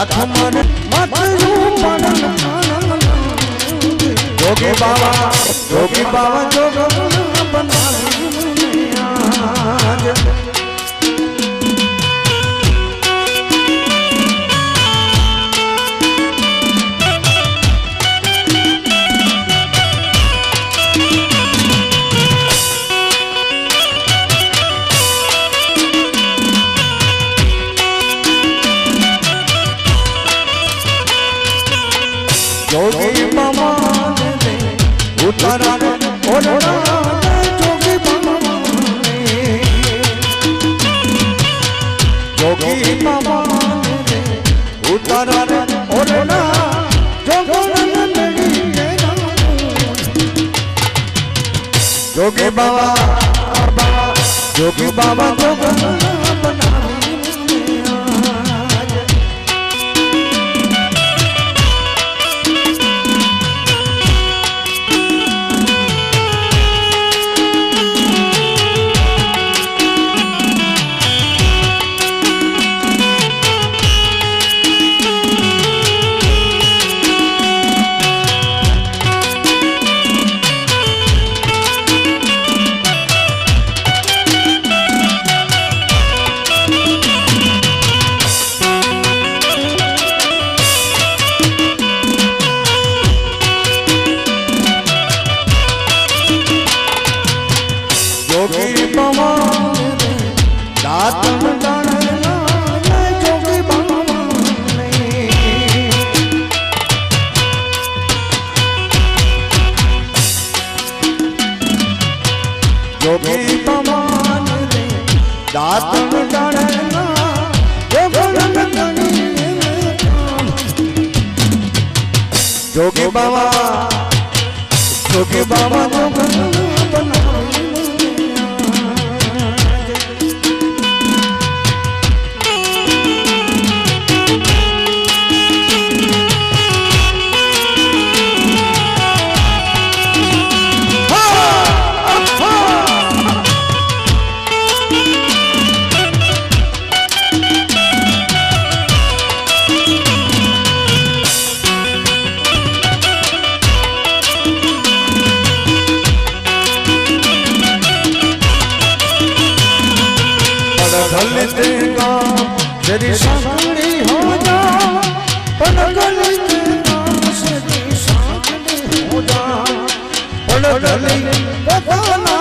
કાથ મન મથરું મનન જોગી બાવા જોગી બાવા જોગ બનાવી જોગી મામા ઉતારા ઓરણા જોગી બાબા જોગી બાબા જોગ যোগী বাবা যোগী বাবা गल ते काम तेरी सामने हो जा पर गल ते काम तेरी हो जा पर गल बदला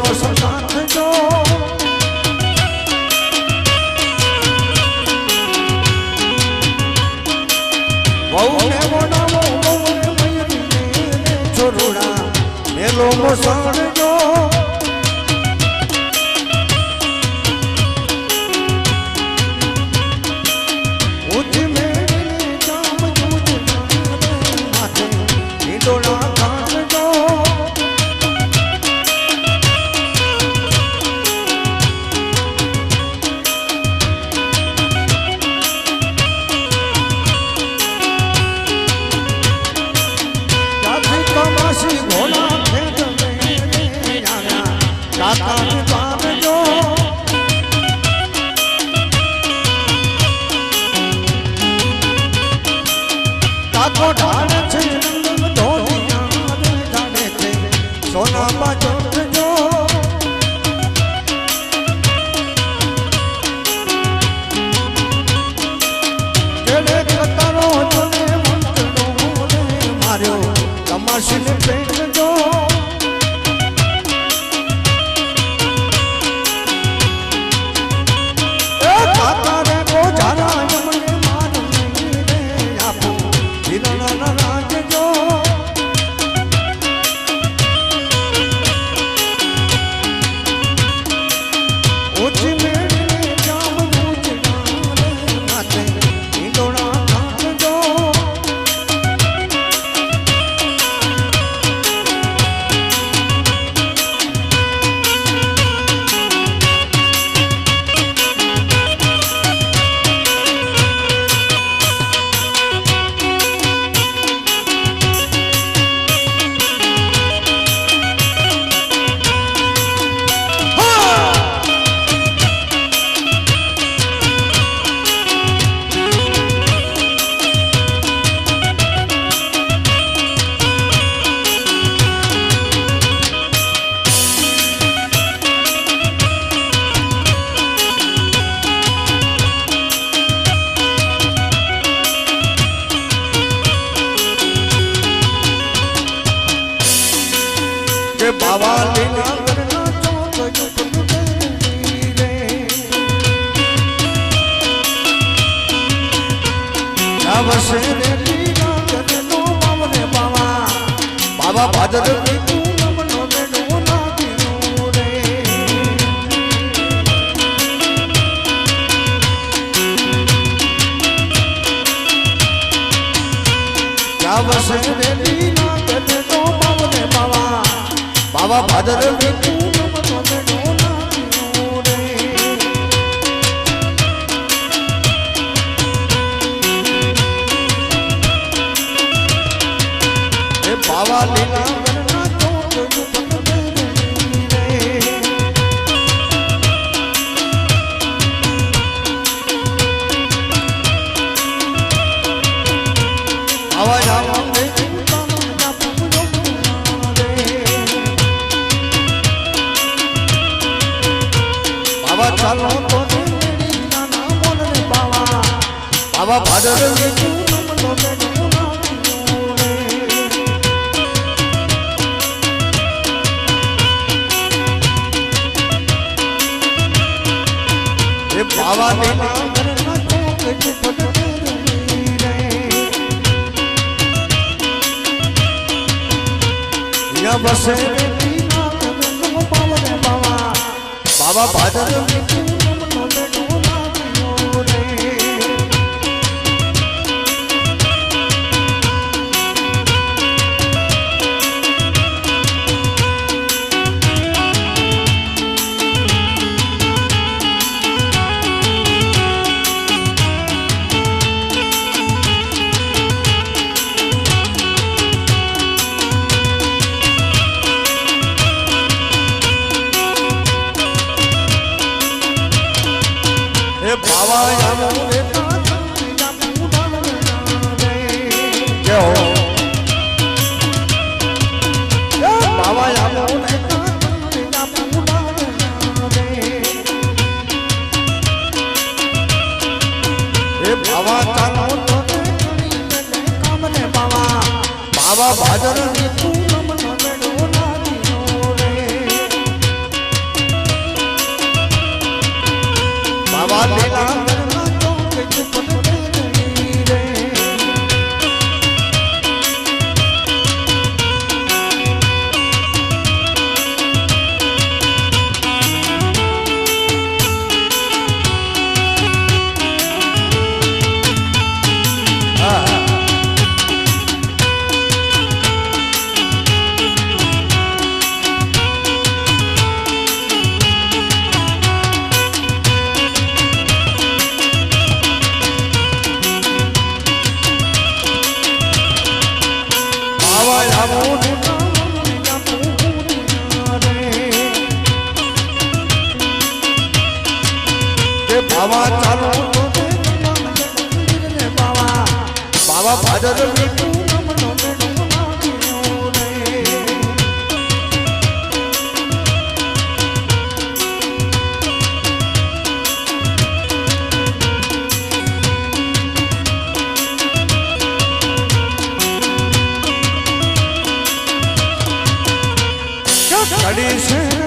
નો સુજાન જો મોસાણ મોઢા બાબા ભાજપ બાબા ભાદર બાવા બાવા ચાલો તો બાવા ભાદર બાવા ને બસે આવા ભાજન Kardeşim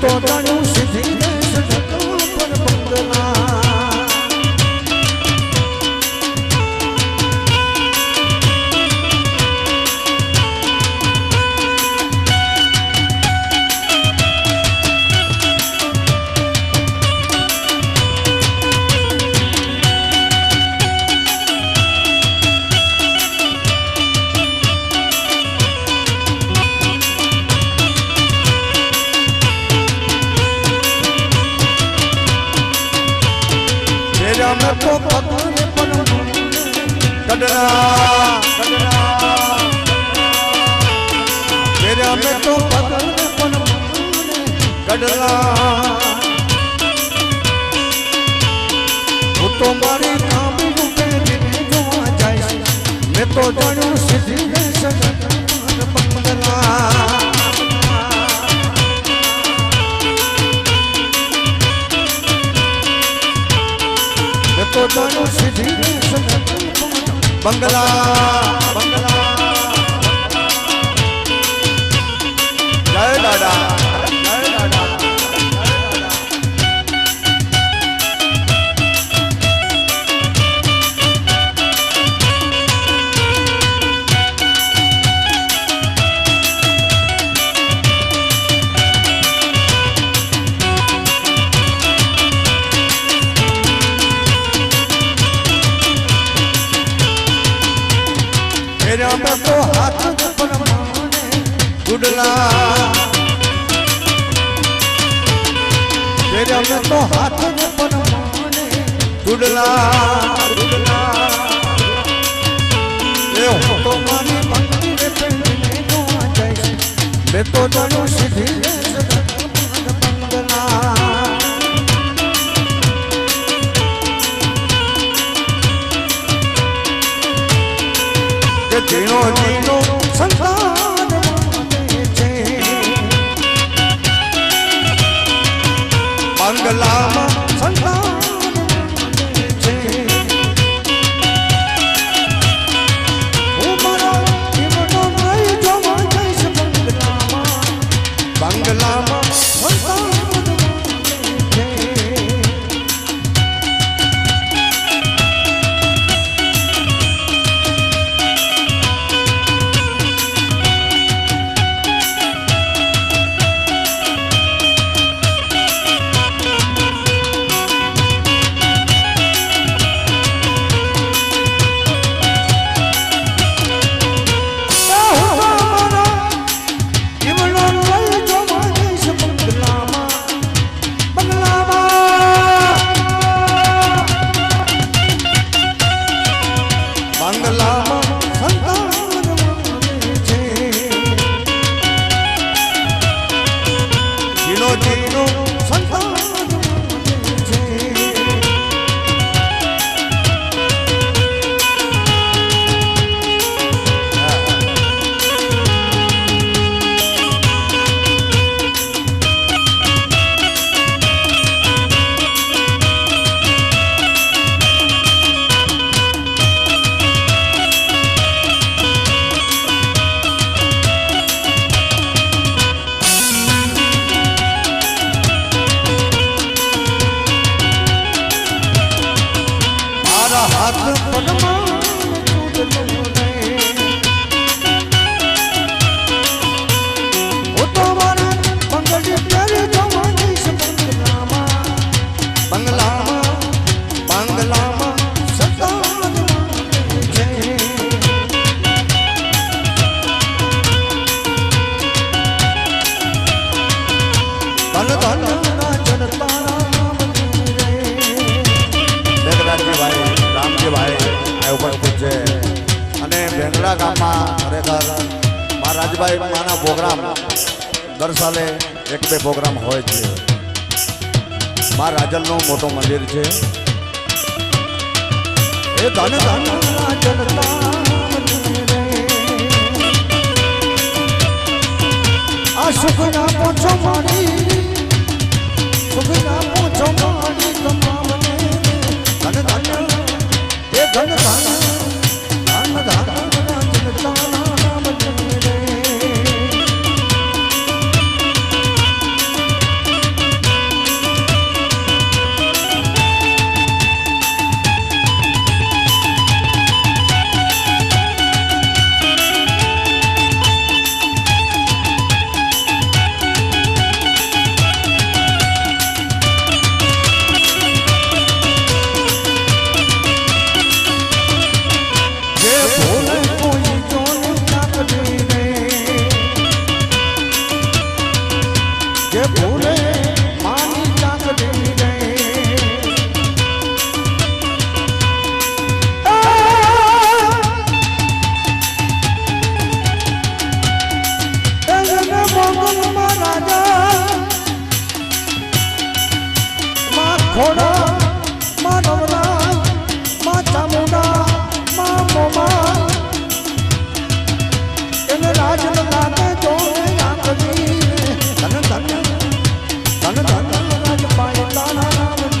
todo anúncio de હું તો મારી કામ રૂપે જોવા જાય મેં તો જાણ્યું સિદ્ધિ બંગલા બંગલા. ફેર્યા મેં તો હાથ ગુડલા. ફેર્યા મેં તો હાથ ગુડલા મેં તો જાણું સીધી ઝીણો ઝીણો સંતાન. રાજભાઈ માના પ્રોગ્રામ. દર સાલે એક બે પ્રોગ્રામ હોય છે. મા રાજલનું મોટું મંદિર છે. એ ધન ધન. આ સુખ ના પોછો મારી ધન ધન. ધન ધન.